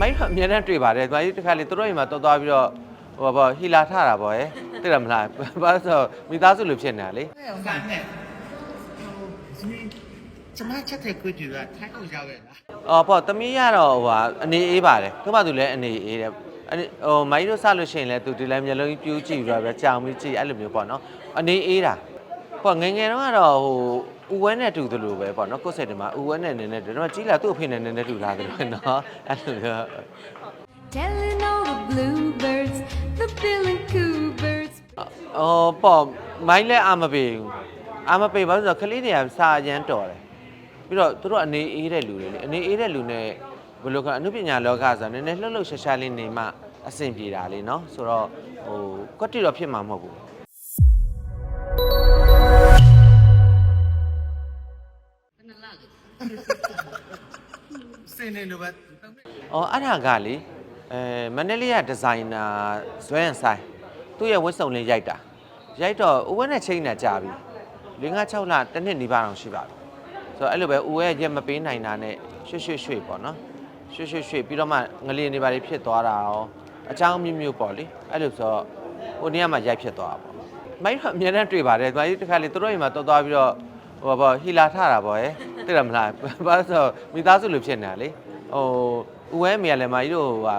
မိုင်းကအများနဲ့တွေ့ပါတယ်။ဒါကြီးတစ်ခါလေသူတို့အိမ်မှာတော်သွားပြီးတော့ဟိုဘောဟီလာထတာပေါ့ဟဲ့သိတယ်မလား။ဘာလို့ဆိုမိသားစုလိုဖြစ်နေတာလေအဲ့အောင်ကနေဟိုကျမချက်တဲ့ကိုတူကထိုင်းကိုရောက်ရဲ့လား။အော်ပေါ့သမီးကတော့ဟိုဟာအနေအေးပါတယ်။သူ့ဘာသူလည်းအနေအေးတယ်။အနေဟိုမိုင်းတို့စလို့ရှိရင်လည်းသူဒီလည်းမျိုးလုံးကြီးပြူးကြည့်ပြီးတော့ပဲကြောင်ပြီးကြည့်အဲ့လိုမျိုးပေါ့နော်။အနေအေးတာ။ပေါ့ငယ်ငယ်တော့ကတော့ဟို ဦးဝဲနဲ့တူသလိုပဲပေါ့နော်ကိုယ့်စိတ်ထဲမှာဦးဝဲနဲ့နည်းနည်းတူတော့ကြီးလာသူ့အဖေနဲ့နည်းနည်းတူလာတယ်လို့နော်အဲ့လိုမျိုး Telling all the bluebirds, the bill and coo birds. အော်ပေါ့မိုင်းလည်းအာမပေးဘူးအာမပေးဘာလို့လဲဆိုတော့ကလေးတွေကစာရမ်းတော်တယ်ပြီးတော့သူတို့အနေအေးတဲ့လူတွေလေအနေအေးတဲ့လူနဲ့ဘယ်လိုကအနုပညာလောကဆိုတာနည်းနည်းလှုပ်လှုပ်ရှားရှားလေးနေမှအဆင်ပြေတာလေနော်ဆိုတော့ဟိုကွက်တိတော့ဖြစ်မှာမဟုတ်ဘူး စင်းနေလို့ပဲအော်အဲ့ဒါကလေအဲမန္တလေးကဒီဇိုင်နာဇွဲန်ဆိုင်သူ့ရဲ့ဝတ်စုံလေးရိုက်တာရိုက်တော့ဦးဝဲနဲ့ချိန်နေကြပြီ၄၅6လတစ်နှစ်နီးပါးအောင်ရှိပါပြီဆိုတော့အဲ့လိုပဲဦးဝဲရက်မပေးနိုင်တာနဲ့ရွှေ့ရွှေ့ရွှေ့ပေါ့နော်ရွှေ့ရွှေ့ရွှေ့ပြီးတော့မှငလျင်နေပါလေဖြစ်သွားတာရောအချောင်းမျိုးမျိုးပေါ့လေအဲ့လိုဆိုတော့ဟိုနေ့ကမှရိုက်ဖြစ်သွားတာပေါ့မိုင်းကအများနဲ့တွေ့ပါတယ်ဒါကြီးတစ်ခါလေသူတို့အိမ်မှာတော်သွားပြီးတော့ဟိုဘောဟီလာထတာပေါ့ဟဲ့သိ တယ်မလားဘာလို့ဆိုမိသားစုလိုဖြစ်နေတာလေဟိုဦးဝဲအမေကလည်းမကြီးတို့ဟိုဟာ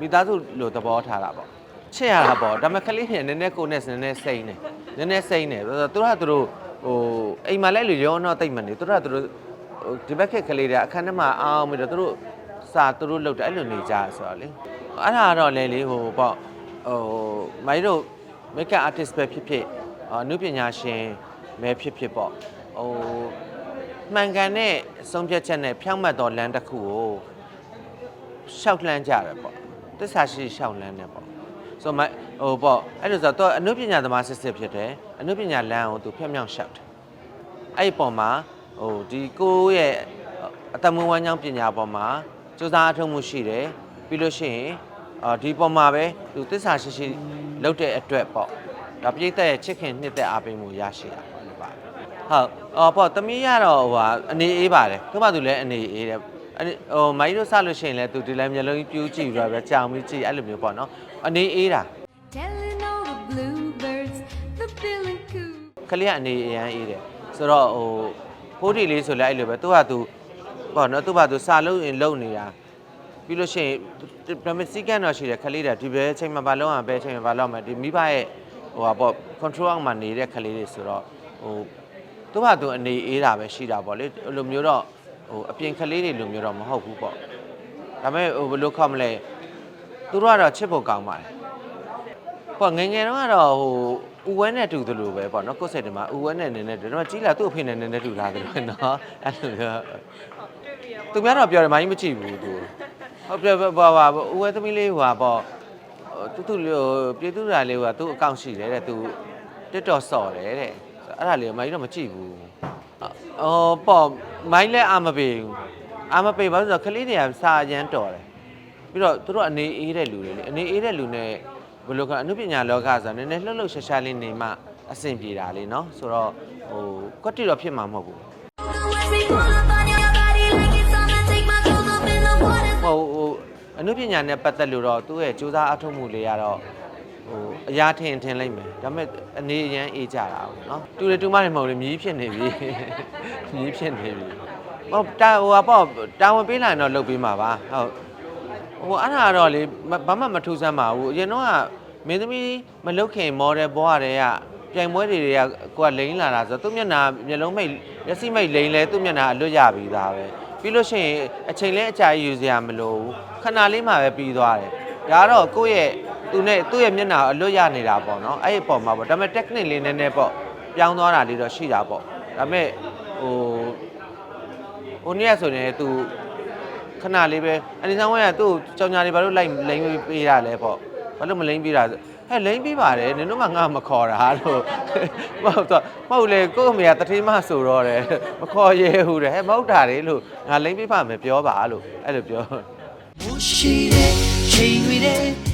မိသားစုလိုသဘောထားတာပေါ့ချစ်ရတာပေါ့ဒါပေမဲ့ကလေးတွေနည်းနည်းကိုယ်နဲ့နည်းနည်းစိမ့်နေနည်းနည်းစိမ့်နေသူတို့ကသူတို့ဟိုအိမ်မှာလည်းလူရောတော့တိတ်မနေသူတို့ကသူတို့ဟိုဒီဘက်ခက်ကလေးတွေအခန်းထဲမှာအောင်ပြီးတော့သူတို့စာသူတို့လုပ်တယ်အဲ့လိုနေကြဆိုတော့လေအဲ့ဒါကတော့လေလေဟိုပေါ့ဟိုမကြီးတို့ makeup artist ပဲဖြစ်ဖြစ်အနုပညာရှင်ပဲဖြစ်ဖြစ်ပေါ့ဟို မှန်ကန်တဲ့ဆုံးဖြတ်ချက်နဲ့ဖြောင့်မတ်သောလမ်းတစ်ခုကိုရှောက်လှမ်းကြတယ်ပေါ့သစ္စာရှိရှောက်လှမ်းတယ်ပေါ့ဆိုတော့မဟိုပေါ့အဲ့လိုဆိုတော့အနုပညာသမားစစ်စစ်ဖြစ်တယ်အနုပညာလမ်းကိုသူဖြောင့်ဖြောင့်ရှောက်တယ်အဲ့ဒီပုံမှာဟိုဒီကိုယ့်ရဲ့အတမွေးဝမ်းကြောင်းပညာပေါ်မှာစူးစမ်းအထောက်မှုရှိတယ်ပြီးလို့ရှိရင်အာဒီပုံမှာပဲသူသစ္စာရှိရှိလုပ်တဲ့အတွက်ပေါ့ဒါပြိတ္တရဲ့ချစ်ခင်နှစ်သက်အားပေးမှုရရှိတာပေါ့လို့ပါတယ် ဟုတ်အော်ပေါ့တမီးရတော့ဟိုဟာအနေအေးပါတယ်သူ့ဘာသူလည်းအနေအေးတယ်အနေဟိုမိုင်းတို့စလို့ရှိရင်လည်းသူဒီလည်းမျိုးလုံးကြီးပြူးကြည့်ပြီးတော့ပဲကြောင်ပြီးကြည့်အဲ့လိုမျိုးပေါ့နော်အနေအေးတာ Telling all the bluebirds, the bill and coo. ကလေးကအနေအရန်အေးတယ်ဆိုတော့ဟိုဖိုးတီလေးဆိုလည်းအဲ့လိုပဲသူကသူပေါ့နော်သူကသူစာလုံးရင်လုံနေတာပြီးလို့ရှိရင်ဒါပေမဲ့စီကန်တော့ရှိတယ်ကလေးတွေဒီဘဲချိန်မှာဘာလုံးအောင်ဘဲချိန်မှာဘာလုံးအောင်ဒီမိဘရဲ့ဟိုဟာပေါ့ control အောက်မှာနေတဲ့ကလေးတွေဆိုတော့ဟို သူကသူအနေအေးတာပဲရှိတာပေါ့လေအဲ့လိုမျိုးတော့ဟိုအပြင်ကလေးတွေလိုမျိုးတော့မဟုတ်ဘူးပေါ့ဒါပေမဲ့ဟိုဘယ်လိုခေါ်မလဲသူတို့ကတော့ချစ်ဖို့ကောင်းပါတယ်ပေါ့ငယ်ငယ်တော့ကတော့ဟိုဦးဝဲနဲ့တူသလိုပဲပေါ့နော်ကိုယ့်စိတ်ထဲမှာဦးဝဲနဲ့နည်းနည်းတူတော့ကြီးလာသူ့အဖေနဲ့နည်းနည်းတူလာတယ်လို့နော်အဲ့လိုမျိုးသူများတော့ပြောတယ်မိုင်းမကြည့်ဘူးသူဟုတ်ပြပါပါဦးဝဲသမီးလေးဟိုဟာပေါ့တူတူလေးဟိုပြေတူတာလေးဟိုကသူ့အကောင့်ရှိတယ်တဲ့သူတက်တော်စော်တယ်တဲ့ အဲ့ဒါလေးမိုင်းတော့မကြည့်ဘူးအော်ပေါ့မိုင်းလည်းအာမပေးဘူးအာမပေးဘာလို့ဆိုတော့ကလေးတွေကစာရမ်းတော်တယ်ပြီးတော့သူတို့အနေအေးတဲ့လူတွေလေအနေအေးတဲ့လူနဲ့ဘယ်လိုကအနုပညာလောကဆိုတာနည်းနည်းလှုပ်လှုပ်ရှားရှားလေးနေမှအဆင်ပြေတာလေနော်ဆိုတော့ဟိုကွက်တိတော့ဖြစ်မှာမဟုတ်ဘူး Every pull up on your body like it's summer. Take my clothes off in the water. ဟိုဟိုအနုပညာနဲ့ပတ်သက်လို့တော့သူ့ရဲ့စူးစမ်းအထောက်မှုလေးကတော့ ဟိုအရာထင်ထင်လိုက်မယ်ဒါပေမဲ့အနေအရန်အေးကြတာပေါ့နော်တူတယ်တူမတယ်မဟုတ်လေမြည်ဖြစ်နေပြီမြည်ဖြစ်နေပြီဟိုတာဟိုကပေါ့တာဝန်ပေးလိုက်ရင်တော့လုပ်ပေးမှာပါဟုတ်ဟိုအဲ့ဒါကတော့လေမဘာမှမထူးဆန်းပါဘူးအရင်တော့ကမင်းသမီးမလုတ်ခင်မော်ဒယ်ဘွားတွေကပြိုင်ပွဲတွေကကိုကလိန်လာတာဆိုတော့သူ့မျက်နှာမျက်လုံးမိတ်မျက်စိမိတ်လိန်လဲသူ့မျက်နှာအလွတ်ရပြီးသားပဲပြီးလို့ရှိရင်အချိန်လဲအကြာကြီးယူစရာမလိုဘူးခဏလေးမှပဲပြီးသွားတယ်ဒါကတော့ကိုယ့်ရဲ့ သူနဲ့သူ့ရဲ့မျက်နှာအလွတ်ရနေတာပေါ့နော်အဲ့ဒီပုံမှာပေါ့ဒါပေမဲ့ technique လေးနည်းနည်းပေါ့ပြောင်းသွားတာလေးတော့ရှိတာပေါ့ဒါပေမဲ့ဟိုဟိုနေ့ကဆိုရင် तू ခဏလေးပဲအနေဆောင်ဝဲကသူ့ကိုကြောင်ညာတွေဘာလို့လိုက်လိမ့်ပေးရလဲပေါ့ဘာလို့မလိမ့်ပေးတာဟဲ့လိမ့်ပေးပါတယ်နင်တို့ကငါမခေါ်တာလို့မဟုတ်တော့မဟုတ်လေကို့အမေကတထေးမဆိုတော့တယ်မခေါ်ရဲဘူးတဲ့ဟဲ့မဟုတ်တာလေလို့ငါလိမ့်ပေးပါမယ်ပြောပါလို့အဲ့လိုပြောရှိတဲ့ချိန်တွေတဲ့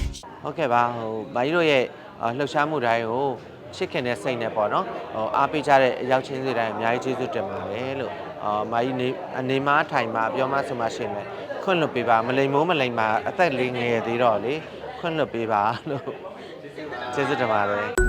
ဟုတ်ကဲ့ပါဟိုမာကြီးတို့ရဲ့အာလှုပ်ရှားမှုတိုင်းကိုချစ်ခင်တဲ့စိတ်နဲ့ပေါ့နော်ဟိုအားပေးကြတဲ့အရောက်ချင်းစီတိုင်းအများကြီးကျေးဇူးတင်ပါတယ်လို့အာမာကြီးနေအနေမားထိုင်မှာပြောမှဆိုမှရှင်လဲခွင့်လွတ်ပေးပါမလိမ်မိုးမလိမ်ပါအသက်လေးငယ်သေးတော့လေခွင့်လွတ်ပေးပါလို့ကျေးဇူးတင်ပါတယ်